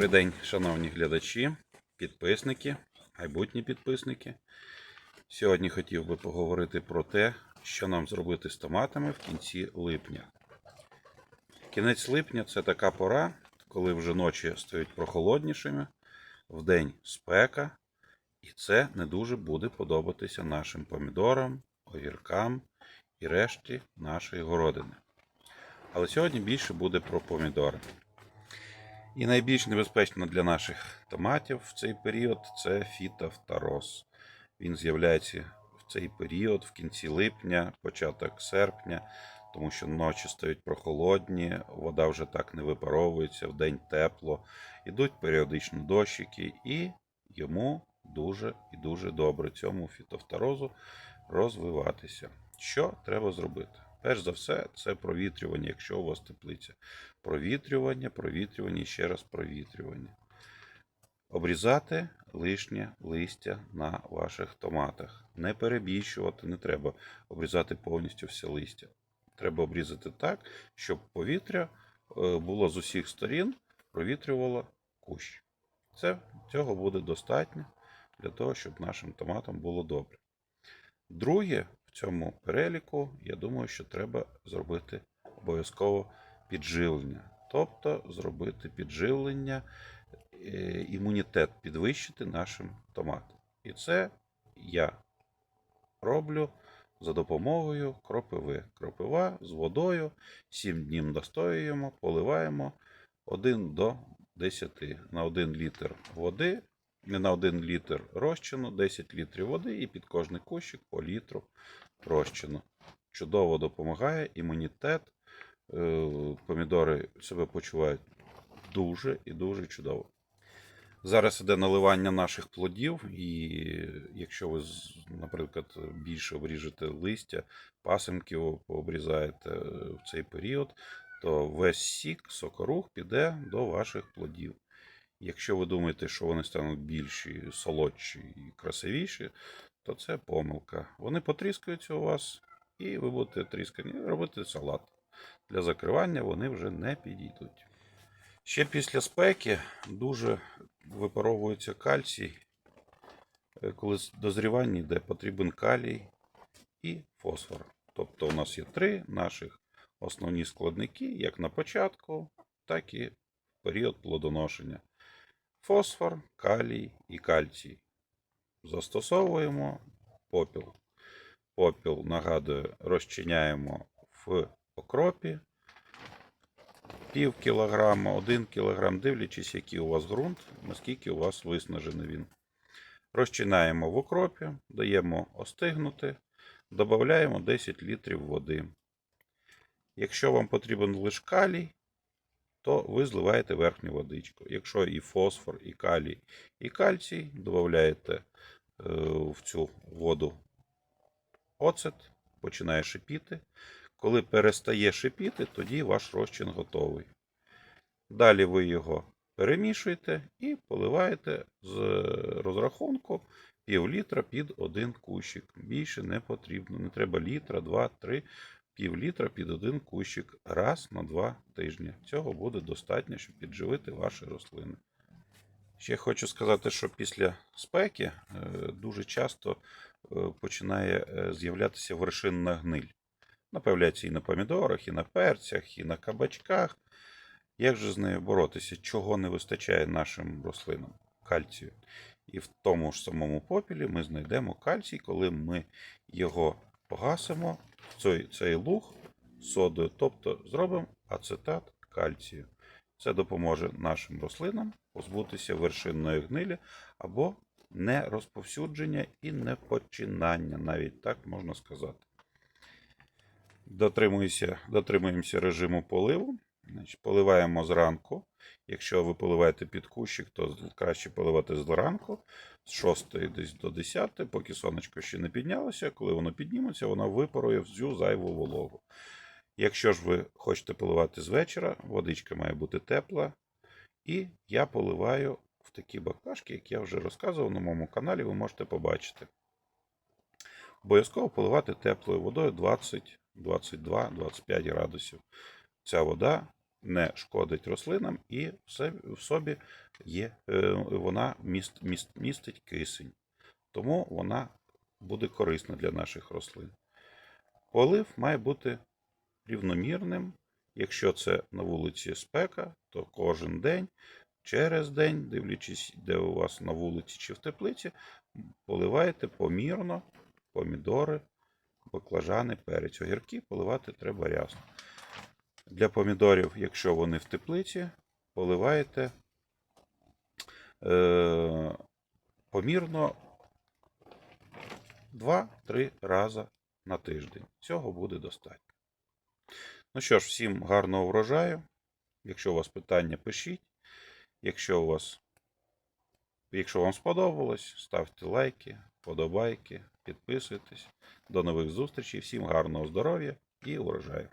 Добрий день, шановні глядачі, підписники, майбутні підписники. Сьогодні хотів би поговорити про те, що нам зробити з томатами в кінці липня. Кінець липня це така пора, коли вже ночі стають прохолоднішими, вдень спека, і це не дуже буде подобатися нашим помідорам, огіркам і решті нашої городини. Але сьогодні більше буде про помідори. І найбільш небезпечно для наших томатів в цей період це фітофтороз. Він з'являється в цей період, в кінці липня, початок серпня, тому що ночі стають прохолодні, вода вже так не випаровується, вдень тепло, ідуть періодично дощики, і йому дуже і дуже добре цьому фітофторозу розвиватися. Що треба зробити? Перш за все, це провітрювання, якщо у вас теплиця. Провітрювання, провітрювання і ще раз провітрювання. Обрізати лишнє листя на ваших томатах. Не перебільшувати, не треба обрізати повністю все листя. Треба обрізати так, щоб повітря е, було з усіх сторін, провітрювало кущ. Це цього буде достатньо для того, щоб нашим томатам було добре. Друге, в цьому переліку, я думаю, що треба зробити обов'язково підживлення. Тобто зробити підживлення, е, імунітет підвищити нашим томатам. І це я роблю за допомогою кропиви. Кропива з водою, 7 днів настоюємо, поливаємо 1 до 10 на 1 літр води, на 1 літр розчину, 10 літрів води і під кожний кущик по літру розчину. Чудово допомагає імунітет. Е, Помідори себе почувають дуже і дуже чудово. Зараз іде наливання наших плодів, і якщо ви, наприклад, більше обріжете листя, пасинків пообрізаєте в цей період, то весь сік, сокорух піде до ваших плодів. Якщо ви думаєте, що вони стануть більші, солодші і красивіші, то це помилка. Вони потріскаються у вас, і ви будете тріскані робити салат. Для закривання вони вже не підійдуть. Ще після спеки дуже випаровується кальцій, Е, коли дозрівання йде, потрібен калій і фосфор. Тобто у нас є три наших основні складники, як на початку, так і в період плодоношення. Фосфор, калій і кальцій. Застосовуємо попіл. Попіл, нагадую, розчиняємо в окропі пів кілограма, один кілограм, дивлячись, який у вас ґрунт, наскільки у вас виснажений він. Розчинаємо в окропі, даємо остигнути, додаємо 10 літрів води. Якщо вам потрібен лише калій, то ви зливаєте верхню водичку. Якщо і фосфор, і калій, і кальцій, додаєте е, в цю воду оцет, починає шипіти. Коли перестає шипіти, тоді ваш розчин готовий. Далі ви його перемішуєте і поливаєте з розрахунку пів літра під один кущик. Більше не потрібно. Не треба літра, два, три, пів під один кущик раз на два тижні. Цього буде достатньо, щоб підживити ваші рослини. Ще хочу сказати, що після спеки е, дуже часто е, починає е, з'являтися вершинна гниль. Вона появляється і на помідорах, і на перцях, і на кабачках. Як же з нею боротися? Чого не вистачає нашим рослинам? Кальцію. І в тому ж самому попілі ми знайдемо кальцій, коли ми його погасимо цей, цей луг содою, тобто зробимо ацетат кальцію. Це допоможе нашим рослинам позбутися вершинної гнилі або не розповсюдження і не починання, навіть так можна сказати. Дотримуємося, режиму поливу. Значить, поливаємо зранку. Якщо ви поливаєте під кущик, то краще поливати зранку з 6 десь до 10, поки сонечко ще не піднялося. Коли воно підніметься, воно випарує всю зайву вологу. Якщо ж ви хочете поливати з вечора, водичка має бути тепла. І я поливаю в такі баклажки, як я вже розказував на моєму каналі, ви можете побачити. Обов'язково поливати теплою водою 20, 22, 25 градусів. Ця вода не шкодить рослинам і в собі є, е, вона міст, міст, містить кисень. Тому вона буде корисна для наших рослин. Полив має бути рівномірним. Якщо це на вулиці спека, то кожен день, через день, дивлячись, де у вас на вулиці чи в теплиці, поливаєте помірно помідори, баклажани, перець. Огірки поливати треба рясно. Для помідорів, якщо вони в теплиці, поливаєте е, помірно 2-3 рази на тиждень. Цього буде достатньо. Ну що ж, всім гарного врожаю. Якщо у вас питання, пишіть. Якщо у вас, якщо вам сподобалось, ставте лайки, подобайки, підписуйтесь. До нових зустрічей. Всім гарного здоров'я і урожаю.